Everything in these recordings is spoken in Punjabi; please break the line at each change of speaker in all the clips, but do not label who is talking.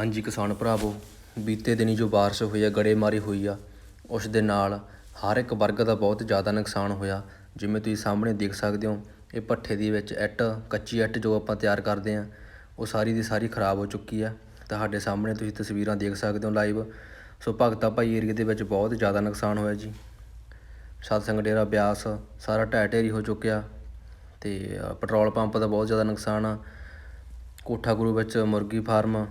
ਹਾਂਜੀ ਕਿਸਾਨ ਭਰਾਵੋ, ਬੀਤੇ ਦਿਨੀ ਜੋ ਬਾਰਿਸ਼ ਹੋਈ ਆ, ਗੜੇਮਾਰੀ ਹੋਈ ਆ, ਉਸ ਦੇ ਨਾਲ ਹਰ ਇੱਕ ਵਰਗ ਦਾ ਬਹੁਤ ਜ਼ਿਆਦਾ ਨੁਕਸਾਨ ਹੋਇਆ। ਜਿਵੇਂ ਤੁਸੀਂ ਸਾਹਮਣੇ ਦੇਖ ਸਕਦੇ ਹੋ, ਇਹ ਭੱਠੇ ਦੇ ਵਿੱਚ ਇੱਟ, ਕੱਚੀ ਇੱਟ ਜੋ ਆਪਾਂ ਤਿਆਰ ਕਰਦੇ ਆ ਉਹ ਸਾਰੀ ਦੀ ਸਾਰੀ ਖਰਾਬ ਹੋ ਚੁੱਕੀ ਆ। ਤੁਹਾਡੇ ਸਾਹਮਣੇ ਤੁਸੀਂ ਤਸਵੀਰਾਂ ਦੇਖ ਸਕਦੇ ਹੋ ਲਾਈਵ। ਸੋ ਭਗਤਾ ਭਾਈ ਏਰੀਏ ਦੇ ਵਿੱਚ ਬਹੁਤ ਜ਼ਿਆਦਾ ਨੁਕਸਾਨ ਹੋਇਆ ਜੀ। ਸਤਸੰਗ ਡੇਰਾ ਬਿਆਸ, ਸਾਰਾ ਢਹਿ ਢੇਰੀ ਹੋ ਚੁੱਕਿਆ ਤੇ ਪੈਟਰੋਲ ਪੰਪ ਦਾ ਬਹੁਤ ਜ਼ਿਆਦਾ ਨੁਕਸਾਨ ਆ। ਕੋਠਾ ਗੁਰੂ ਵਿੱਚ ਮੁਰਗੀ ਫਾਰਮ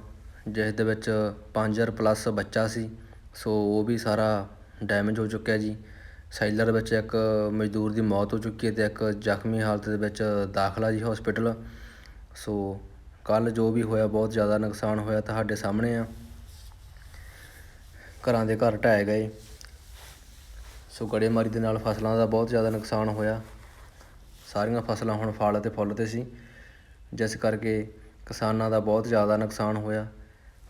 ਜਿਸ ਦੇ ਵਿੱਚ 5000 ਪਲੱਸ ਬੱਚਾ ਸੀ, ਸੋ ਉਹ ਵੀ ਸਾਰਾ ਡੈਮੇਜ ਹੋ ਚੁੱਕਿਆ ਜੀ। ਸੈਲਰ ਵਿੱਚ ਇੱਕ ਮਜ਼ਦੂਰ ਦੀ ਮੌਤ ਹੋ ਚੁੱਕੀ ਹੈ ਅਤੇ ਇੱਕ ਜ਼ਖਮੀ ਹਾਲਤ ਦੇ ਵਿੱਚ ਦਾਖਲਾ ਜੀ ਹਸਪੀਟਲ ਸੋ ਕੱਲ ਜੋ ਵੀ ਹੋਇਆ, ਬਹੁਤ ਜ਼ਿਆਦਾ ਨੁਕਸਾਨ ਹੋਇਆ ਤੁਹਾਡੇ ਸਾਹਮਣੇ ਆ। ਘਰਾਂ ਦੇ ਘਰ ਢਹਿ ਗਏ। ਸੋ ਗੜੇਮਾਰੀ ਦੇ ਨਾਲ ਫਸਲਾਂ ਦਾ ਬਹੁਤ ਜ਼ਿਆਦਾ ਨੁਕਸਾਨ ਹੋਇਆ। ਸਾਰੀਆਂ ਫਸਲਾਂ ਹੁਣ ਫਲ ਅਤੇ ਫੁੱਲ ਤੇ ਸੀ। ਜਿਸ ਕਰਕੇ ਕਿਸਾਨਾਂ ਦਾ ਬਹੁਤ ਜ਼ਿਆਦਾ ਨੁਕਸਾਨ ਹੋਇਆ।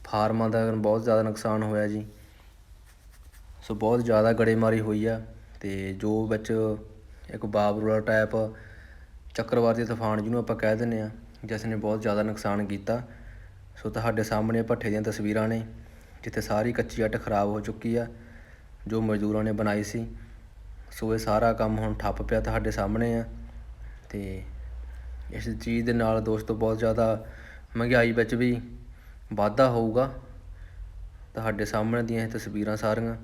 ਫਾਰਮਾਂ ਦਾ ਬਹੁਤ ਜ਼ਿਆਦਾ ਨੁਕਸਾਨ ਹੋਇਆ ਜੀ, ਸੋ ਬਹੁਤ ਜ਼ਿਆਦਾ ਗੜੇਮਾਰੀ ਹੋਈ ਆ ਤੇ ਜੋ ਵਿੱਚ ਇੱਕ ਬਾਬਰੂਲਾ ਟਾਈਪ ਚੱਕਰਵਾਤੀ ਤੂਫਾਨ ਜਿਹਨੂੰ ਆਪਾਂ ਕਹਿ ਦਿੰਦੇ ਆ, ਜਿਸ ਨੇ ਬਹੁਤ ਜ਼ਿਆਦਾ ਨੁਕਸਾਨ ਕੀਤਾ। ਸੋ ਤੁਹਾਡੇ ਸਾਹਮਣੇ ਭੱਠੇ ਦੀਆਂ ਤਸਵੀਰਾਂ ਨੇ, ਜਿੱਥੇ ਸਾਰੀ ਕੱਚੀ ਅੱਟ ਖਰਾਬ ਹੋ ਚੁੱਕੀ ਆ, ਜੋ ਮਜ਼ਦੂਰਾਂ ਨੇ ਬਣਾਈ ਸੀ। ਸੋ ਇਹ ਸਾਰਾ ਕੰਮ ਹੁਣ ਠੱਪ ਪਿਆ ਤੁਹਾਡੇ ਸਾਹਮਣੇ ਆ ਤੇ ਇਸ ਚੀਜ਼ ਦੇ ਨਾਲ ਦੋਸਤੋ ਬਹੁਤ ਜ਼ਿਆਦਾ ਮਹਿੰਗਾਈ ਵਿੱਚ ਵੀ ਵਾਧਾ ਹੋਊਗਾ। ਤੁਹਾਡੇ ਸਾਹਮਣੇ ਦੀਆਂ ਇਹ ਤਸਵੀਰਾਂ ਸਾਰੀਆਂ।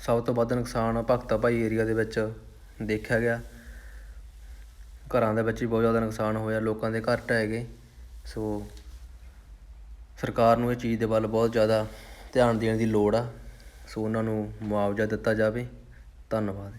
ਸਭ ਤੋਂ ਵੱਧ ਨੁਕਸਾਨ ਭਗਤਾ ਭਾਈ ਏਰੀਆ ਦੇ ਵਿੱਚ ਦੇਖਿਆ ਗਿਆ। ਘਰਾਂ ਦੇ ਵਿੱਚ ਵੀ ਬਹੁਤ ਜ਼ਿਆਦਾ ਨੁਕਸਾਨ ਹੋਇਆ, ਲੋਕਾਂ ਦੇ ਘਰ ਢਹਿ ਗਏ। ਸੋ ਸਰਕਾਰ ਨੂੰ ਇਹ ਚੀਜ਼ ਦੇ ਵੱਲ ਬਹੁਤ ਜ਼ਿਆਦਾ ਧਿਆਨ ਦੇਣ ਦੀ ਲੋੜ ਆ। ਸੋ ਉਹਨਾਂ ਨੂੰ ਮੁਆਵਜ਼ਾ ਦਿੱਤਾ ਜਾਵੇ। ਧੰਨਵਾਦ।